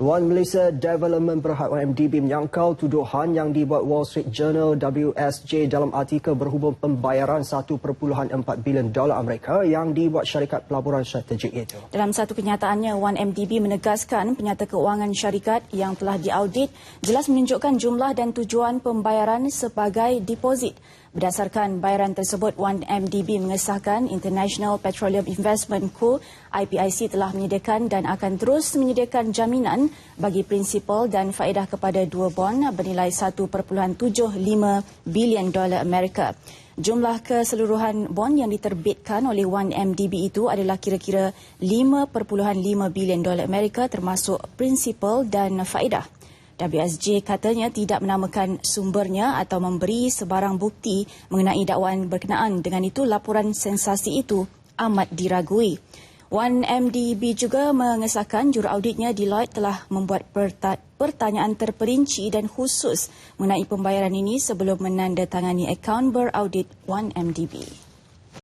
One Malaysia Development Berhad OMDB menyangkal tuduhan yang dibuat Wall Street Journal WSJ dalam artikel berhubung pembayaran 1.4 bilion dolar Amerika yang dibuat syarikat pelaburan strategik itu. Dalam satu kenyataannya, One MDB menegaskan penyata keuangan syarikat yang telah diaudit jelas menunjukkan jumlah dan tujuan pembayaran sebagai deposit. Berdasarkan bayaran tersebut, One MDB mengesahkan International Petroleum Investment Co IPIC telah menyediakan dan akan terus menyediakan jaminan bagi prinsipal dan faedah kepada dua bon bernilai 1.75 bilion dolar Amerika. Jumlah keseluruhan bon yang diterbitkan oleh One MDB itu adalah kira-kira 5.5 bilion dolar Amerika termasuk prinsipal dan faedah. WSJ katanya tidak menamakan sumbernya atau memberi sebarang bukti mengenai dakwaan berkenaan. Dengan itu, laporan sensasi itu amat diragui. One MDB juga mengesahkan juruauditnya Deloitte telah membuat pertanyaan terperinci dan khusus mengenai pembayaran ini sebelum menandatangani akaun beraudit One MDB.